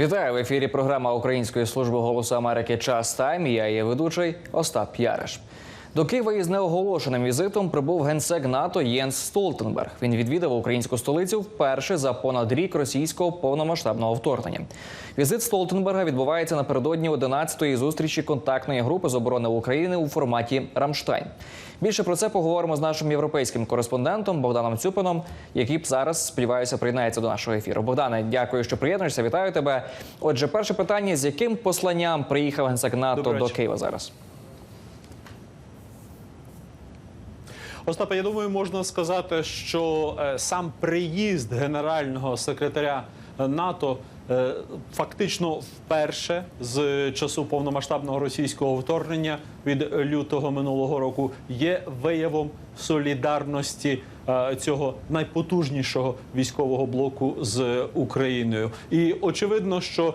Вітаю в ефірі. Програма Української служби голосу Америки Час Тайм. Я є ведучий Остап Яриш. До Києва із неоголошеним візитом прибув генсек НАТО Єнс Столтенберг. Він відвідав українську столицю вперше за понад рік російського повномасштабного вторгнення. Візит Столтенберга відбувається напередодні 11-ї зустрічі контактної групи з оборони України у форматі Рамштайн. Більше про це поговоримо з нашим європейським кореспондентом Богданом Цюпином, який зараз сподіваюся приєднається до нашого ефіру. Богдане, дякую, що приєднуєшся. Вітаю тебе. Отже, перше питання: з яким посланням приїхав генсек НАТО до. Києва зараз? Остапе, я думаю, можна сказати, що е, сам приїзд генерального секретаря е, НАТО е, фактично вперше з часу повномасштабного російського вторгнення від лютого минулого року є виявом солідарності цього найпотужнішого військового блоку з Україною. І очевидно, що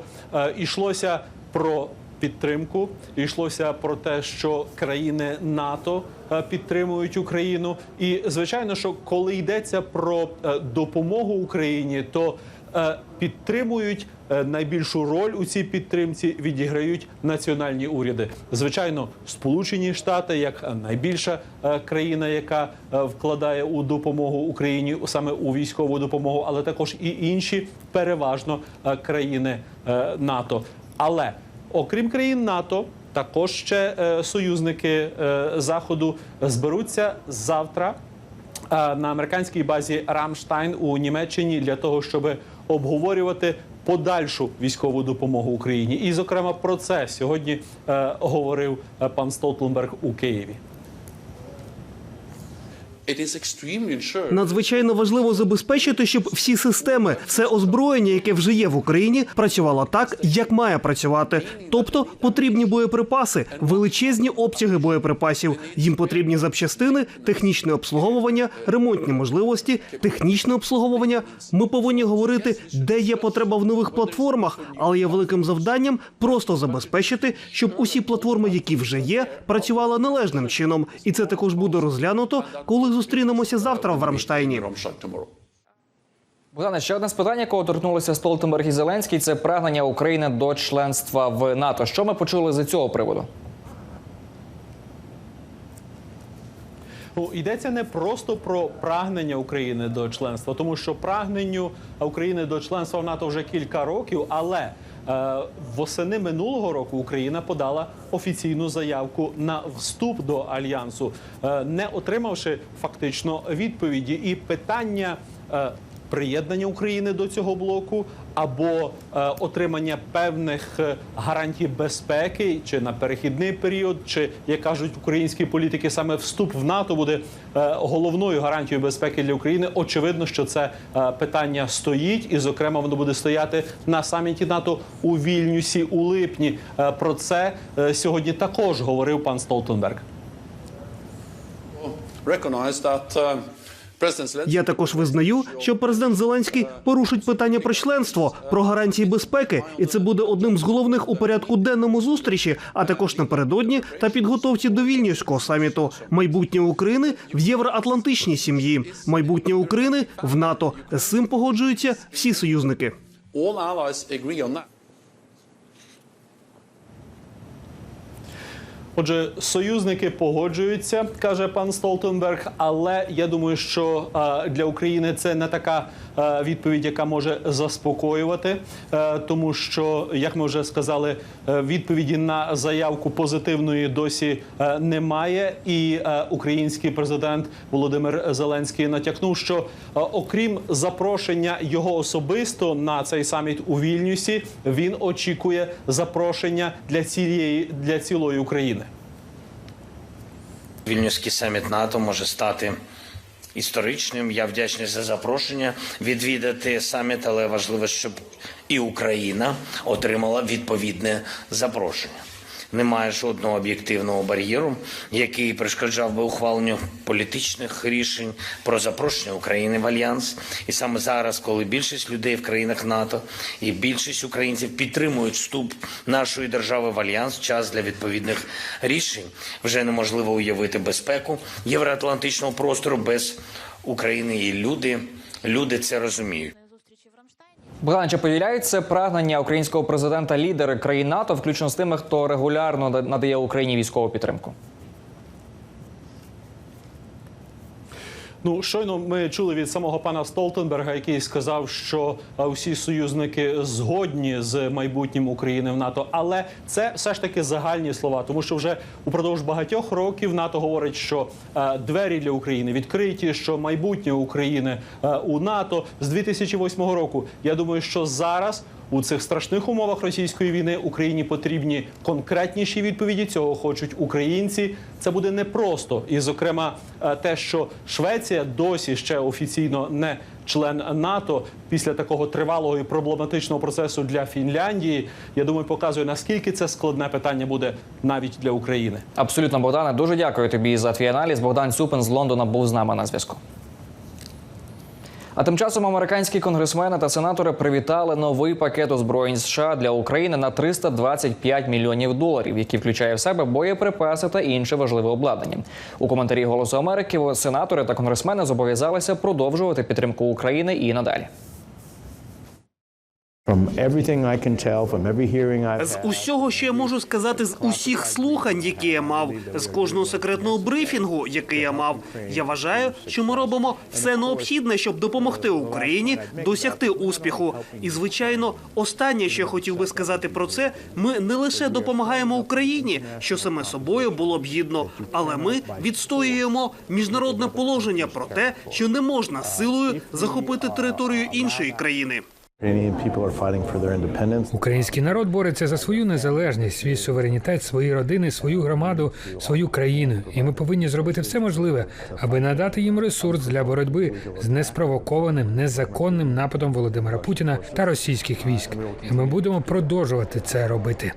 йшлося про підтримку. Йшлося про те, що країни НАТО е, підтримують Україну. І звичайно, що коли йдеться про е, допомогу Україні, то е, підтримують найбільшу роль у цій підтримці відіграють національні уряди. Звичайно, Сполучені Штати, як найбільша країна, яка вкладає у допомогу Україні саме у військову допомогу, але також і інші переважно країни НАТО. Але Окрім країн НАТО, також ще е, союзники е, Заходу зберуться завтра е, на американській базі Рамштайн у Німеччині для того, щоб обговорювати подальшу військову допомогу Україні. І, зокрема, про це сьогодні е, говорив е, пан Столтенберг у Києві. Надзвичайно важливо забезпечити, щоб всі системи, все озброєння, яке вже є в Україні, працювало так, як має працювати. Тобто потрібні боєприпаси, величезні обсяги боєприпасів. Їм потрібні запчастини, технічне обслуговування, ремонтні можливості, технічне обслуговування. Ми повинні говорити, де є потреба в нових платформах, але є великим завданням просто забезпечити, щоб усі платформи, які вже є, працювали належним чином. І це також буде розглянуто, коли зустрінемося завтра в Рамштайні. Богдане, ще одне з питань, якого торкнулися Столтенберг і Зеленський, це прагнення України до членства в НАТО. Що ми почули з цього приводу? Ну, йдеться не просто про прагнення України до членства, тому що прагненню України до членства в НАТО вже кілька років, але восени минулого року Україна подала офіційну заявку на вступ до альянсу, е, не отримавши фактично відповіді. І питання. Приєднання України до цього блоку або е, отримання певних е, гарантій безпеки, чи на перехідний період, чи як кажуть українські політики, саме вступ в НАТО буде е, головною гарантією безпеки для України. Очевидно, що це питання стоїть, і зокрема воно буде стояти на саміті НАТО у Вільнюсі у липні. Про це сьогодні також говорив пан Столтенберг. Recognize that uh, Я також визнаю, що президент Зеленський порушить питання про членство, про гарантії безпеки, і це буде одним з головних у порядку денному зустрічі, а також напередодні та підготовці до вільнюського саміту. Майбутнє України в євроатлантичній сім'ї, майбутнє України в НАТО. З цим погоджуються всі союзники. Отже, союзники погоджуються, каже пан Столтенберг. Але я думаю, що е, для України це не така відповідь, яка може заспокоювати, е, тому що, як ми вже сказали, е, відповіді на заявку позитивної досі е, немає. І е, український президент Володимир Зеленський натякнув, що е, окрім запрошення його особисто на цей саміт у Вільнюсі, він очікує запрошення для цієї для цілої України. Вільнюський саміт НАТО може стати історичним. Я вдячний за запрошення відвідати саміт, але важливо, щоб і Україна отримала відповідне запрошення. Немає жодного об'єктивного бар'єру, який перешкоджав би ухваленню політичних рішень про запрошення України в альянс. І саме зараз, коли більшість людей в країнах НАТО і більшість українців підтримують вступ нашої держави в альянс, час для відповідних рішень вже неможливо уявити безпеку євроатлантичного простору без України. І люди, люди це розуміють. Богдан, чи поділяють прагнення українського президента лідери країн НАТО, включно з тими, хто регулярно надає Україні військову підтримку? Ну, щойно ми чули від самого пана Столтенберга, який сказав, що всі союзники згодні з майбутнім України в НАТО. Але це все ж таки загальні слова, тому що вже упродовж багатьох років НАТО говорить, що двері для України відкриті, що майбутнє України у НАТО з 2008 року. Я думаю, що зараз. У цих страшних умовах російської війни Україні потрібні конкретніші відповіді. Цього хочуть українці. Це буде непросто. І, зокрема, е, те, що Швеція досі ще офіційно не член НАТО після такого тривалого і проблематичного процесу для Фінляндії, я думаю, показує наскільки це складне питання буде навіть для України. Абсолютно, Богдане, дуже дякую тобі за твій аналіз. Богдан Цюпин з Лондона був з нами на зв'язку. А тим часом американські конгресмени та сенатори привітали новий пакет озброєнь США для України на 325 мільйонів доларів, який включає в себе боєприпаси та інше важливе обладнання. У коментарі Голосу Америки сенатори та конгресмени зобов'язалися продовжувати підтримку України і надалі. З усього, що я можу сказати, з усіх слухань, які я мав, з кожного секретного брифінгу, який я мав, я вважаю, що ми робимо все необхідне, щоб допомогти Україні досягти успіху. І звичайно, останнє, що я хотів би сказати про це, ми не лише допомагаємо Україні, що саме собою було б гідно, але ми відстоюємо міжнародне положення про те, що не можна силою захопити територію іншої країни. Український народ бореться за свою незалежність, свій суверенітет, свої родини, свою громаду, свою країну. І ми повинні зробити все можливе, аби надати їм ресурс для боротьби з неспровокованим, незаконним нападом Володимира Путіна та російських військ. І ми будемо продовжувати це робити.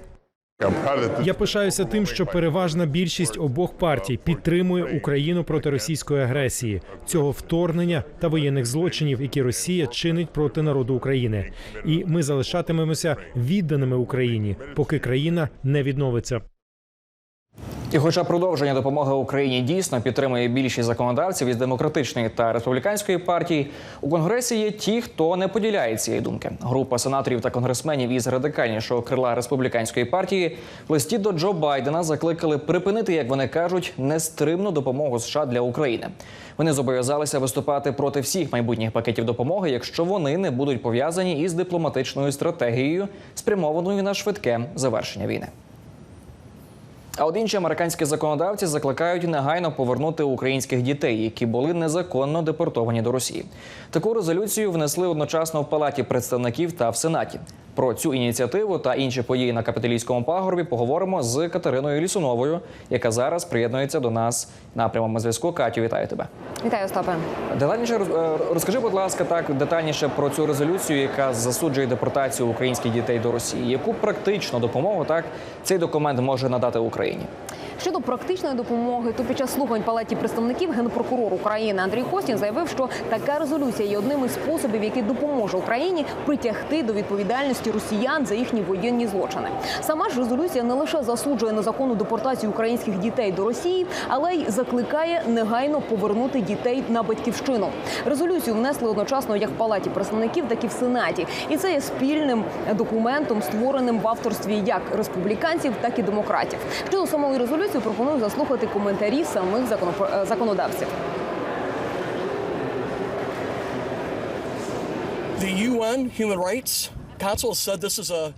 Я пишаюся тим, що переважна більшість обох партій підтримує Україну проти російської агресії, цього вторгнення та воєнних злочинів, які Росія чинить проти народу України. І ми залишатимемося відданими Україні, поки країна не відновиться. І, хоча продовження допомоги Україні дійсно підтримує більшість законодавців із демократичної та республіканської партії, у конгресі є ті, хто не поділяє цієї думки. Група сенаторів та конгресменів із радикальнішого крила республіканської партії в листі до Джо Байдена закликали припинити, як вони кажуть, нестримну допомогу США для України. Вони зобов'язалися виступати проти всіх майбутніх пакетів допомоги, якщо вони не будуть пов'язані із дипломатичною стратегією, спрямованою на швидке завершення війни. А от інші американські законодавці закликають негайно повернути українських дітей, які були незаконно депортовані до Росії. Таку резолюцію внесли одночасно в палаті представників та в сенаті. Про цю ініціативу та інші події на капітолійському пагорбі поговоримо з Катериною Лісуновою, яка зараз приєднується до нас на прямому зв'язку. Катю, вітаю тебе. Вітаю, Остапе. Детальніше е, розкажи, будь ласка, так детальніше про цю резолюцію, яка засуджує депортацію українських дітей до Росії. Яку практичну допомогу так цей документ може надати Україні? Щодо практичної допомоги, то під час слухань палаті представників генпрокурор України Андрій Костін заявив, що така резолюція є одним із способів, який допоможе Україні притягти до відповідальності росіян за їхні воєнні злочини. Сама ж резолюція не лише засуджує незаконну депортацію українських дітей до Росії, але й закликає негайно повернути дітей на батьківщину. Резолюцію внесли одночасно як в палаті представників, так і в сенаті, і це є спільним документом, створеним в авторстві як республіканців, так і демократів. Щодо самої резолюції пропоную заслухати коментарі самих е, законодавців. The UN Human Rights Council said this is a,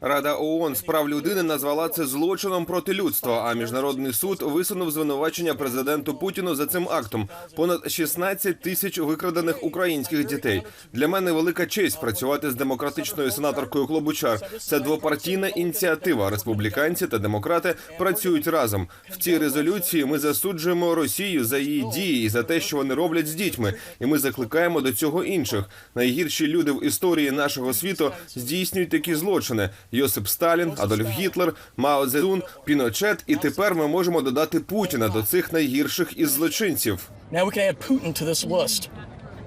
Рада ООН з прав людини назвала це злочином проти людства. А міжнародний суд висунув звинувачення президенту Путіну за цим актом. Понад 16 тисяч викрадених українських дітей. Для мене велика честь працювати з демократичною сенаторкою Клобучар. Це двопартійна ініціатива. Республіканці та демократи працюють разом. В цій резолюції ми засуджуємо Росію за її дії і за те, що вони роблять з дітьми. І ми закликаємо до цього інших. Найгірші люди в історії нашого світу здійснюють такі злочини: Йосип Сталін, Адольф Гітлер, Мао Цзедун, Піночет. І тепер ми можемо додати Путіна до цих найгірших із злочинців. Now we can to this list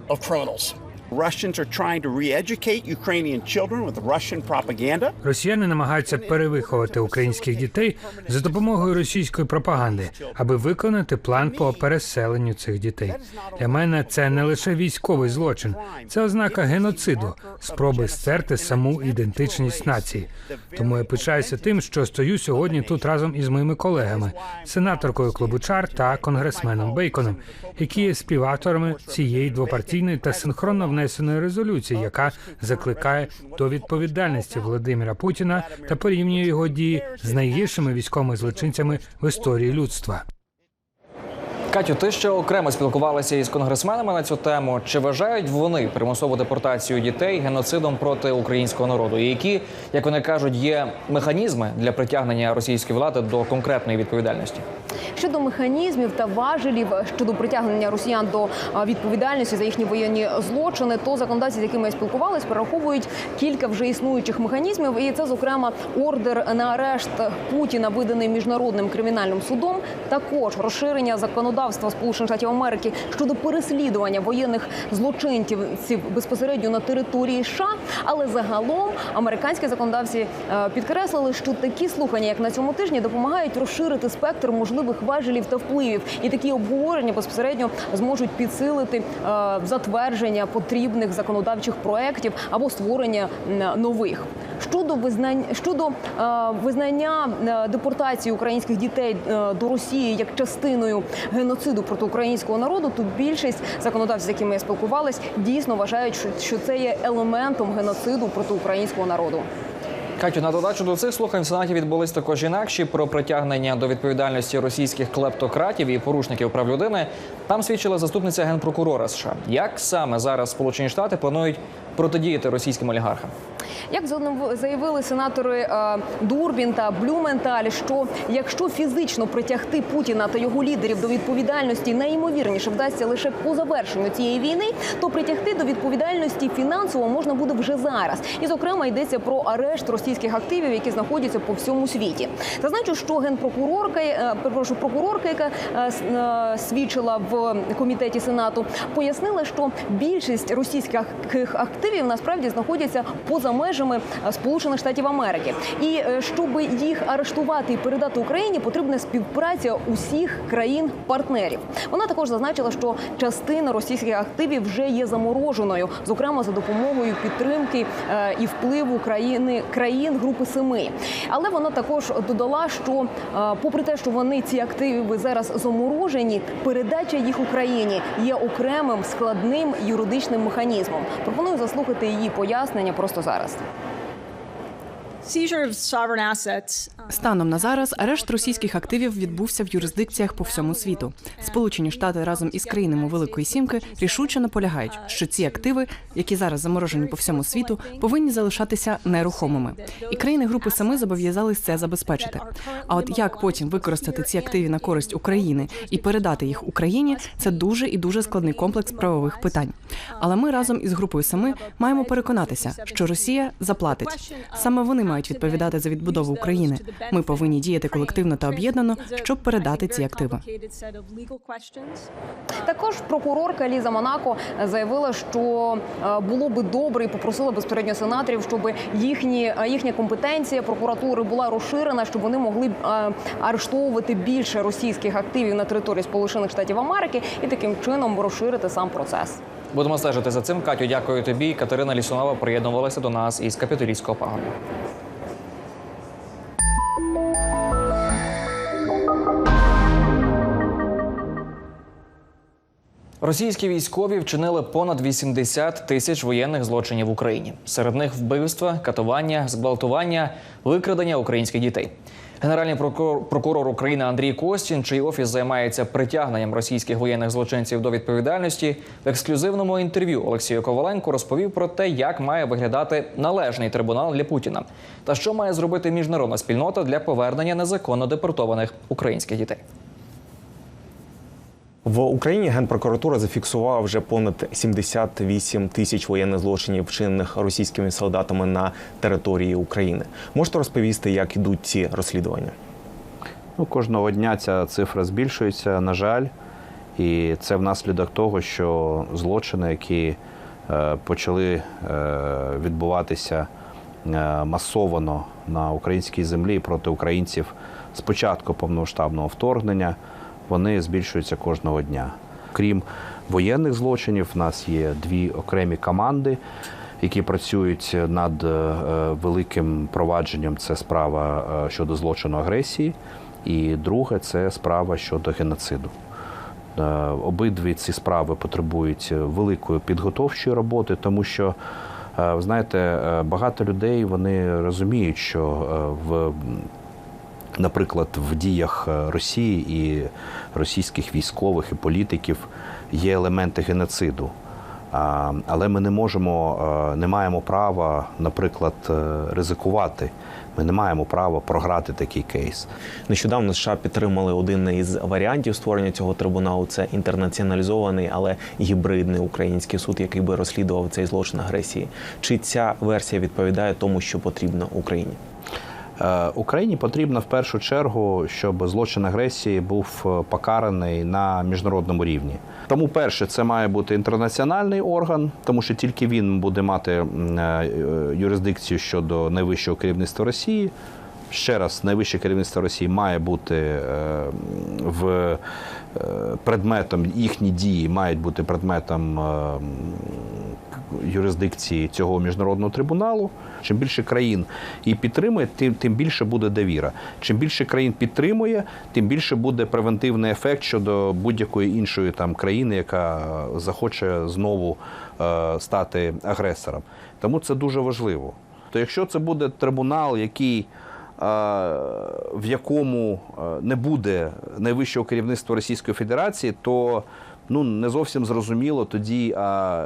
of criminals. Russians are trying to re-educate Ukrainian children with Russian propaganda. Росіяни намагаються перевиховати українських дітей за допомогою російської пропаганди, аби виконати план по переселенню цих дітей. Для мене це не лише військовий злочин, це ознака геноциду, спроби стерти саму ідентичність нації. Тому я пишаюся тим, що стою сьогодні тут разом із моїми колегами, сенаторкою Клобучар та конгресменом Бейконом, які є співавторами цієї двопартійної та синхронно внесеної резолюції, яка закликає до відповідальності Володимира Путіна та порівнює його дії з найгіршими військовими злочинцями в історії людства. Катю, ти ще окремо спілкувалася із конгресменами на цю тему. Чи вважають вони примусову депортацію дітей геноцидом проти українського народу? І які, як вони кажуть, є механізми для притягнення російської влади до конкретної відповідальності? Щодо механізмів та важелів щодо притягнення росіян до відповідальності за їхні воєнні злочини, то законодавці, з якими я спілкувалась, перераховують кілька вже існуючих механізмів. І це, зокрема, ордер на арешт Путіна, виданий міжнародним кримінальним судом. Також розширення законодавства Сполучених Штатів Америки щодо переслідування воєнних злочинців безпосередньо на території США. Але загалом американські законодавці е, підкреслили, що такі слухання, як на цьому тижні, допомагають розширити спектр можливих важелів та впливів, і такі обговорення безпосередньо зможуть підсилити е, затвердження потрібних законодавчих проєктів або створення нових. Щодо визнань щодо е, визнання е, депортації українських дітей е, до Росії як частиною геноциду проти українського народу, тут більшість законодавців, з якими я спілкувалась, дійсно вважають, що це є елементом геноциду проти українського народу. Катю, на додачу до цих слухань в сенаті відбулись також інакші про притягнення до відповідальності російських клептократів і порушників прав людини. Там свідчила заступниця генпрокурора США. Як саме зараз Сполучені Штати планують протидіяти російським олігархам? Як заявили сенатори е, Дурбін та Блюменталь, що якщо фізично притягти Путіна та його лідерів до відповідальності найімовірніше вдасться лише по завершенню цієї війни, то притягти до відповідальності фінансово можна буде вже зараз. І зокрема йдеться про арешт російських активів, які знаходяться по всьому світі. Зазначу, що генпрокурорка, е, перепрошую, прокурорка, яка е, свідчила в комітеті сенату, пояснила, що більшість російських активів насправді знаходяться поза межами е, Сполучених Штатів Америки. І е, щоб їх арештувати і передати Україні, потрібна співпраця усіх країн-партнерів. Вона також зазначила, що частина російських активів вже є замороженою, зокрема за допомогою підтримки е, і впливу країни країн Групи Семи. Але вона також додала, що попри те, що вони ці активи зараз заморожені, передача їх Україні є окремим складним юридичним механізмом. Пропоную заслухати її пояснення просто зараз. Станом на зараз арешт російських активів відбувся в юрисдикціях по всьому світу. Сполучені Штати разом із країнами Великої Сімки рішуче наполягають, що ці активи, які зараз заморожені по всьому світу, повинні залишатися нерухомими. І країни Групи Семи зобов'язались це забезпечити. А от як потім використати ці активи на користь України і передати їх Україні, це дуже і дуже складний комплекс правових питань. Але ми разом із групою Семи маємо переконатися, що Росія заплатить. Саме вони мають відповідати за відбудову України. Ми повинні діяти колективно та об'єднано, щоб передати ці активи. Також прокурорка Ліза Монако заявила, що е, було би добре і попросила безпосередньо сенаторів, щоб їхні е, їхня компетенція прокуратури була розширена, щоб вони могли е, арештовувати більше російських активів на території Сполучених Штатів Америки і таким чином розширити сам процес. Будемо стежити за цим. Катю, дякую тобі. Катерина Лісунова приєднувалася до нас із капітолійського пагорба. Російські військові вчинили понад 80 тисяч воєнних злочинів в Україні. Серед них вбивства, катування, зґвалтування, викрадення українських дітей. Генеральний прокурор, України Андрій Костін, чий офіс займається притягненням російських воєнних злочинців до відповідальності, в ексклюзивному інтерв'ю Олексію Коваленко розповів про те, як має виглядати належний трибунал для Путіна та що має зробити міжнародна спільнота для повернення незаконно депортованих українських дітей. В Україні генпрокуратура зафіксувала вже понад 78 тисяч воєнних злочинів, вчинених російськими солдатами на території України. Можете розповісти, як ідуть ці розслідування? Ну, кожного дня ця цифра збільшується, на жаль, і це внаслідок того, що злочини, які е, почали е, відбуватися е, масовано на українській землі проти українців з початку повномасштабного вторгнення, вони збільшуються кожного дня. Крім воєнних злочинів, в нас є дві окремі команди, які працюють над е, великим провадженням. Це справа е, щодо злочину агресії, і друге це справа щодо геноциду. Е, Обидві ці справи потребують великої підготовчої роботи, тому що знаєте, багато людей вони розуміють, що в наприклад, в діях е, Росії і російських військових і політиків є елементи геноциду. Але ми не можемо, е, не маємо права, наприклад, е, ризикувати. Ми не маємо права програти такий кейс. Нещодавно США підтримали один із варіантів створення цього трибуналу. Це інтернаціоналізований, але гібридний український суд, який би розслідував цей злочин агресії. Чи ця версія відповідає тому, що потрібно Україні? Е, Україні потрібно в першу чергу, щоб злочин агресії був е, покараний на міжнародному рівні. Тому, перше, це має бути інтернаціональний орган, тому що тільки він буде мати е, юрисдикцію щодо найвищого керівництва Росії. Ще раз, найвище керівництво Росії має бути в предметом їхні дії мають бути предметом е, юрисдикції цього міжнародного трибуналу. Чим більше країн її підтримує, тим, тим більше буде довіра. Чим більше країн підтримує, тим більше буде превентивний ефект щодо будь-якої іншої там країни, яка е, захоче знову е, стати агресором. Тому це дуже важливо. То якщо це буде трибунал, який в якому не буде найвищого керівництва Російської Федерації, то ну не зовсім зрозуміло тоді, а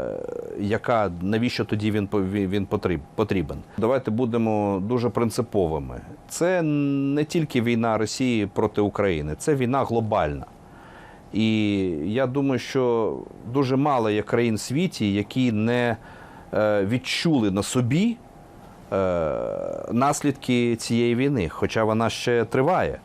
яка навіщо тоді він він потрібен. Давайте будемо дуже принциповими. Це не тільки війна Росії проти України, це війна глобальна. І я думаю, що дуже мало є країн в світі, які не е, відчули на собі наслідки цієї війни, хоча вона ще триває.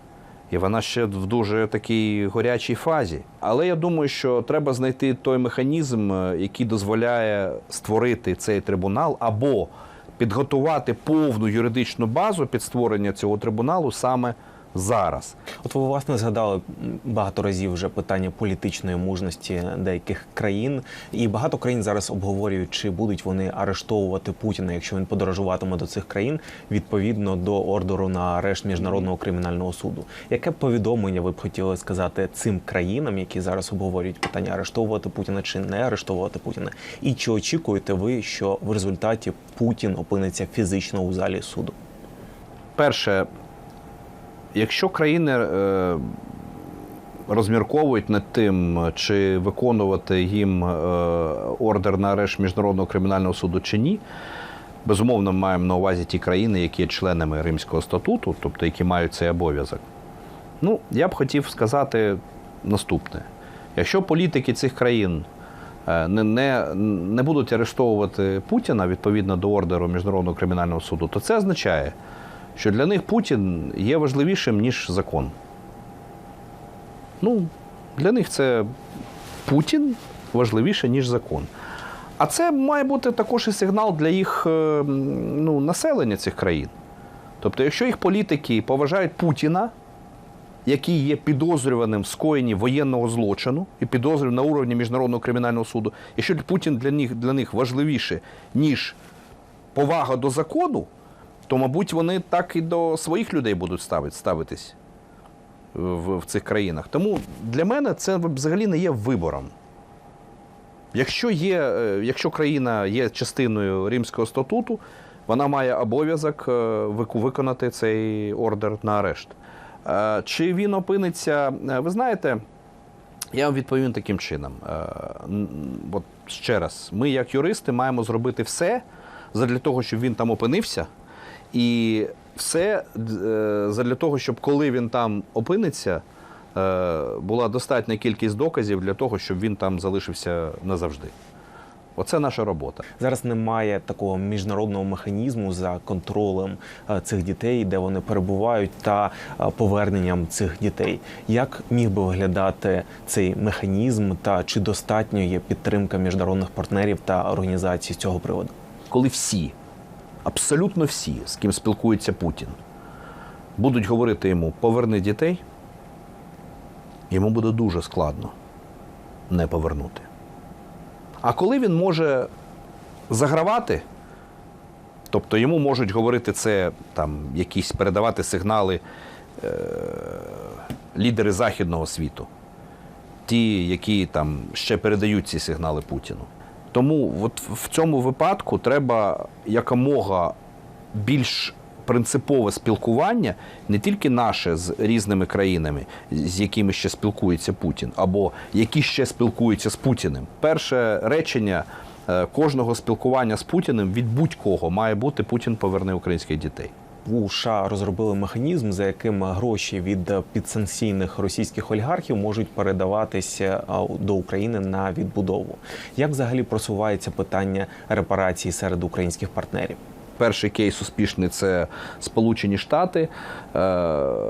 І вона ще в дуже такій горячій фазі. Але я думаю, що треба знайти той механізм, е, який дозволяє створити цей трибунал, або підготувати повну юридичну базу під створення цього трибуналу саме зараз. От ви власне згадали багато разів вже питання політичної мужності деяких країн, і багато країн зараз обговорюють, чи будуть вони арештовувати Путіна, якщо він подорожуватиме до цих країн відповідно до ордеру на арешт міжнародного кримінального суду. Яке повідомлення ви б хотіли сказати цим країнам, які зараз обговорюють питання арештовувати Путіна чи не арештовувати Путіна? І чи очікуєте ви, що в результаті Путін опиниться фізично у залі суду? Перше, якщо країни е, розмірковують над тим, чи виконувати їм е, ордер на арешт Міжнародного кримінального суду чи ні, безумовно, ми маємо на увазі ті країни, які є членами Римського статуту, тобто які мають цей обов'язок. Ну, я б хотів сказати наступне: якщо політики цих країн е, не, не, не будуть арештовувати Путіна відповідно до ордеру Міжнародного кримінального суду, то це означає, що для них Путін є важливішим, ніж закон. Ну, для них це Путін важливіше, ніж закон. А це має бути також і сигнал для їх е, ну, населення цих країн. Тобто, якщо їх політики поважають Путіна, який є підозрюваним в скоєнні воєнного злочину і підозрюваним на уровні Міжнародного кримінального суду, якщо Путін для них, для них важливіше, ніж повага до закону, то, мабуть, вони так і до своїх людей будуть ставити, ставитись в, в цих країнах. Тому для мене це взагалі не є вибором. Якщо, є, е, якщо країна є частиною Римського статуту, вона має обов'язок е, виконати цей ордер на арешт. Е, Чи він опиниться, е, ви знаєте, я вам відповім таким чином. Е, От ще раз, ми, як юристи, маємо зробити все для того, щоб він там опинився. І все е, задля того, щоб коли він там опиниться, е, була достатня кількість доказів для того, щоб він там залишився назавжди. Оце наша робота. Зараз немає такого міжнародного механізму за контролем е, цих дітей, де вони перебувають, та поверненням цих дітей. Як міг би виглядати цей механізм, та чи достатньо є підтримка міжнародних партнерів та організацій з цього приводу? Коли всі, абсолютно всі, з ким спілкується Путін, будуть говорити йому поверни дітей, йому буде дуже складно не повернути. А коли він може загравати, тобто йому можуть говорити це, там, якісь передавати сигнали е- лідери Західного світу, ті, які там ще передають ці сигнали Путіну. Тому от в цьому випадку треба якомога більш принципове спілкування не тільки наше з різними країнами, з якими ще спілкується Путін, або які ще спілкуються з Путіним. Перше речення е, кожного спілкування з Путіним від будь-кого має бути Путін поверне українських дітей. У США розробили механізм, за яким гроші від підсанкційних російських олігархів можуть передаватися до України на відбудову. Як взагалі просувається питання репарації серед українських партнерів? Перший кейс успішний це Сполучені Штати. Е,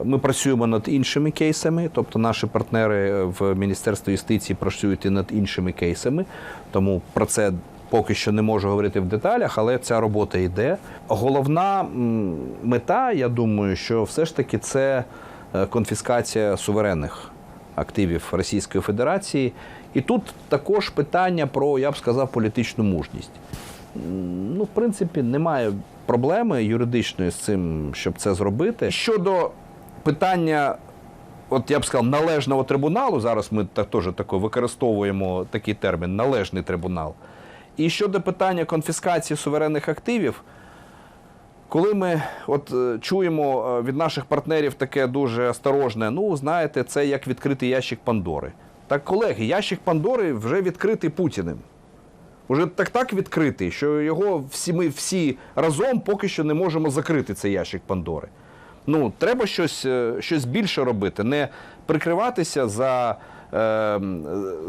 Ми працюємо над іншими кейсами, тобто наші партнери в Міністерстві юстиції працюють і над іншими кейсами. Тому про це поки що не можу говорити в деталях, але ця робота йде. Головна мета, я думаю, що все ж таки це е, конфіскація суверенних активів Російської Федерації. І тут також питання про, я б сказав, політичну мужність. Ну, в принципі, немає проблеми юридичної з цим, щоб це зробити. Щодо питання, от я б сказав, належного трибуналу, зараз ми теж використовуємо такий термін належний трибунал. І щодо питання конфіскації суверенних активів, коли ми от е, чуємо е, від наших партнерів таке дуже осторожне, ну, знаєте, це як відкритий ящик Пандори. Так, колеги, ящик Пандори вже відкритий Путіним. Уже так так відкритий, що його всі ми всі разом поки що не можемо закрити цей ящик Пандори. Ну, треба щось, е, щось більше робити, не прикриватися за, е,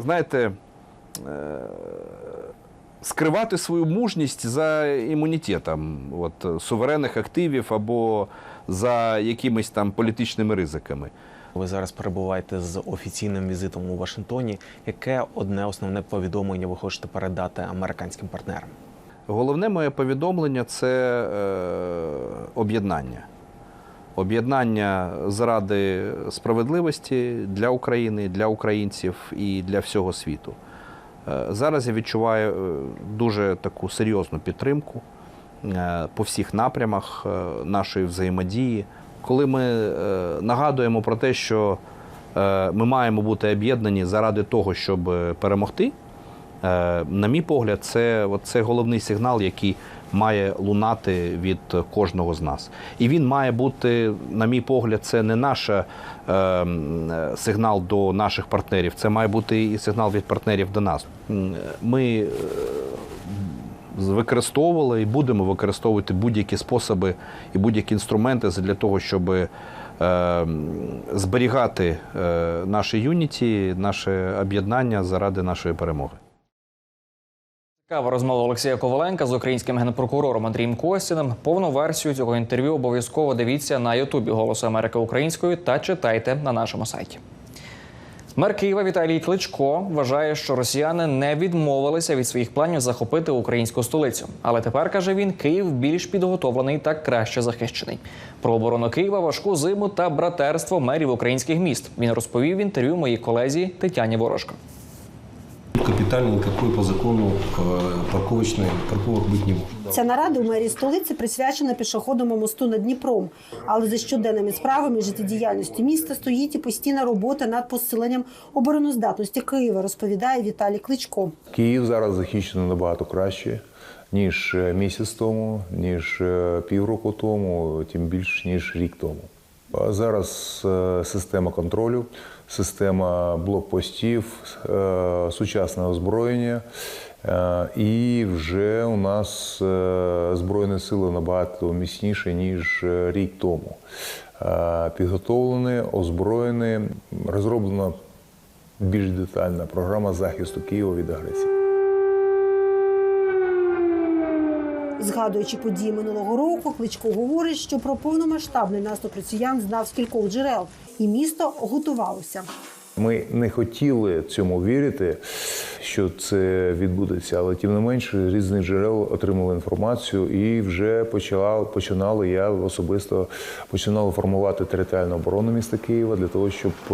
знаєте, е, скривати свою мужність за імунітетом от, е, суверенних активів або за якимись там політичними ризиками. Ви зараз перебуваєте з офіційним візитом у Вашингтоні. Яке одне основне повідомлення ви хочете передати американським партнерам? Головне моє повідомлення це е, об'єднання. Об'єднання заради справедливості для України, для українців і для всього світу. Е, зараз я відчуваю е, дуже таку серйозну підтримку е, по всіх напрямах нашої взаємодії. Коли ми нагадуємо про те, що ми маємо бути об'єднані заради того, щоб перемогти, На мій погляд, це, це головний сигнал, який має лунати від кожного з нас. І він має бути, на мій погляд, це не наш е, сигнал до наших партнерів, це має бути і сигнал від партнерів до нас. Ми е, використовували і будемо використовувати будь-які способи і будь-які інструменти для того, щоб е, зберігати е, наше юніті, наше об'єднання заради нашої перемоги. Цікава розмова Олексія Коваленка з українським генпрокурором Андрієм Костіним. Повну версію цього інтерв'ю обов'язково дивіться на Ютубі Голосу Америки Українською та читайте на нашому сайті. Мер Києва Віталій Кличко вважає, що росіяни не відмовилися від своїх планів захопити українську столицю. Але тепер каже він, Київ більш підготовлений та краще захищений. Про оборону Києва, важку зиму та братерство мерів українських міст. Він розповів в інтерв'ю моїй колезі Тетяні Ворожко. Капитально никакой по закону э, парковочной парковок быть не может. Ця нарада у мерії столиці присвячена пішохідному мосту над Дніпром. Але за щоденними справами життєдіяльності міста стоїть і постійна робота над посиленням обороноздатності Києва, розповідає Віталій Кличко. Київ зараз захищено набагато краще, ніж е, місяць тому, ніж е, півроку тому, тим більше, ніж рік тому. Зараз е, система контролю, система блокпостів, е, сучасне озброєння. Е, І вже у нас Збройні сили набагато міцніші, ніж рік тому. Підготовлені, озброєні, розроблена більш детальна програма захисту Києва від агресії. Згадуючи події минулого року, Кличко говорить, що про повномасштабний наступ росіян знав з кількох джерел, і місто готувалося. Ми не хотіли цьому вірити, що це відбудеться, але тим не менше різних джерел отримали інформацію і вже почала починали. Я особисто починав формувати територіальну оборону міста Києва для того, щоб е,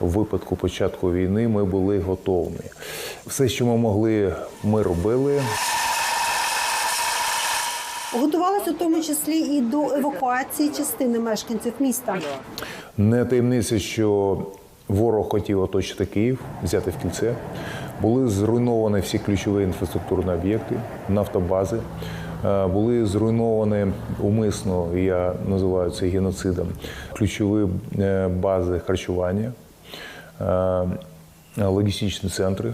в випадку початку війни ми були готові. Все, що ми могли, ми робили. Готувалися в тому числі і до евакуації частини мешканців міста. Не таємниця, що ворог хотів оточити Київ, взяти в кільце. Були зруйновані всі ключові інфраструктурні об'єкти, нафтобази. Е, Були зруйновані умисно, я називаю це геноцидом, ключові е, бази харчування, е, логістичні центри.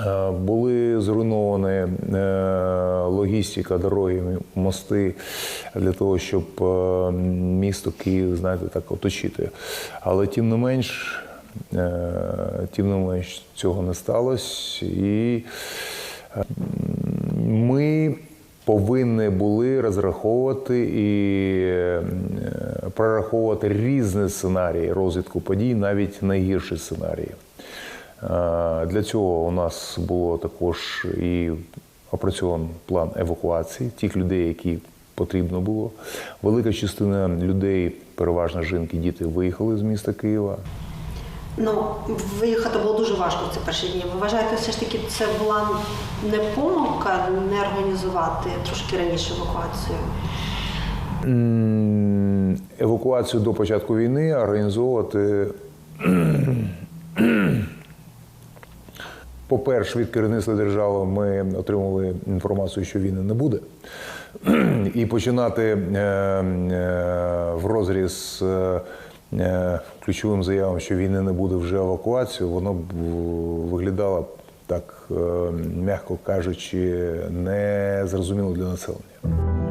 Е, Були зруйновані е, логістика, дороги, мости для того, щоб е, місто Київ, знаєте, так оточити. Але тим не менш, тим не менш цього не сталося. І ми повинні були розраховувати і прораховувати різні сценарії розвитку подій, навіть найгірші сценарії. Е, Для цього у нас було також і опрацьований план евакуації тих людей, які потрібно було. Велика частина людей, переважно жінки, діти, виїхали з міста Києва. Ну, виїхати було дуже важко в ці перші дні. Ви вважаєте, все ж таки це була не помилка не організувати трошки раніше евакуацію? Евакуацію до початку війни організовувати. По-перше, від керівництва держави ми отримали інформацію, що війни не буде. І починати е, е, в розріз е, ключовим заявам, що війни не буде вже евакуацію, воно б виглядало так, м'яко кажучи, незрозуміло для населення.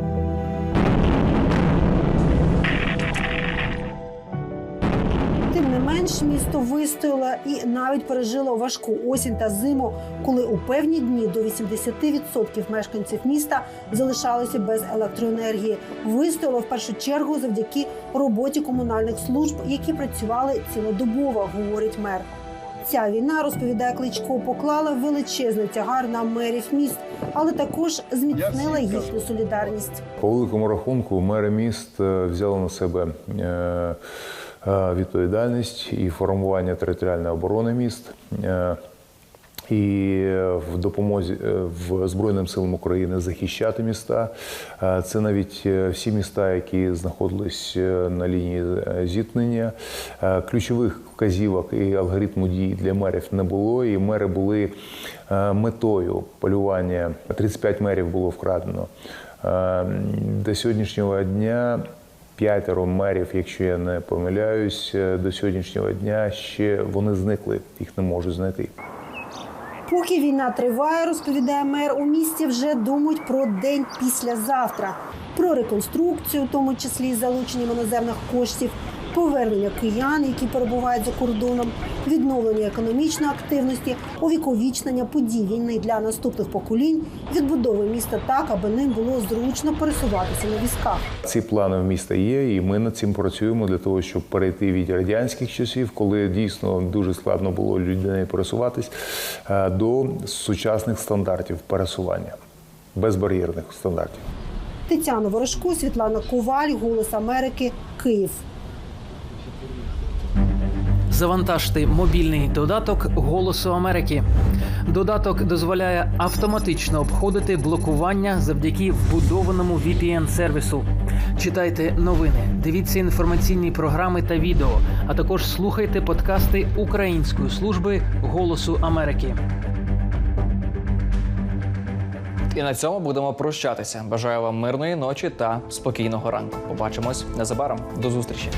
Тим не менш, місто вистояло і навіть пережило важку осінь та зиму, коли у певні дні до 80% мешканців міста залишалися без електроенергії. Вистояло в першу чергу завдяки роботі комунальних служб, які працювали цілодобово, говорить мер. Ця війна, розповідає Кличко, поклала величезний тягар на мерів міст, але також зміцнила їхню солідарність. По великому рахунку, мери міст е, взяли на себе е, е, відповідальність і формування територіальної оборони міст. е, І в допомозі е, в Збройним силам України захищати міста. Е, Це навіть е, всі міста, які знаходились е, на лінії е, зіткнення. Е, Ключових вказівок і алгоритму дій для мерів не було, і мери були е, метою полювання. 35 мерів було вкрадено. Е, До сьогоднішнього дня п'ятеро мерів, якщо я не помиляюсь, е, до сьогоднішнього дня ще вони зникли, їх не можуть знайти. Поки війна триває, розповідає мер, у місті вже думають про день післязавтра, про реконструкцію, в тому числі із залученням іноземних коштів, повернення киян, які перебувають за кордоном, відновлення економічної активності, увіковічнення подій війни для наступних поколінь, відбудови міста так, аби ним було зручно пересуватися на візках. Ці плани в міста є, і ми над цим працюємо для того, щоб перейти від радянських часів, коли дійсно дуже складно було людині пересуватись, е, до сучасних стандартів пересування, безбар'єрних стандартів. Тетяна Ворожко, Світлана Коваль, Голос Америки, Київ. Завантажте мобільний додаток Голосу Америки. Додаток дозволяє автоматично обходити блокування завдяки вбудованому VPN-сервісу. Читайте новини, дивіться інформаційні програми та відео, а також слухайте подкасти Української служби Голосу Америки. І на цьому будемо прощатися. Бажаю вам мирної ночі та спокійного ранку. Побачимось незабаром. До зустрічі.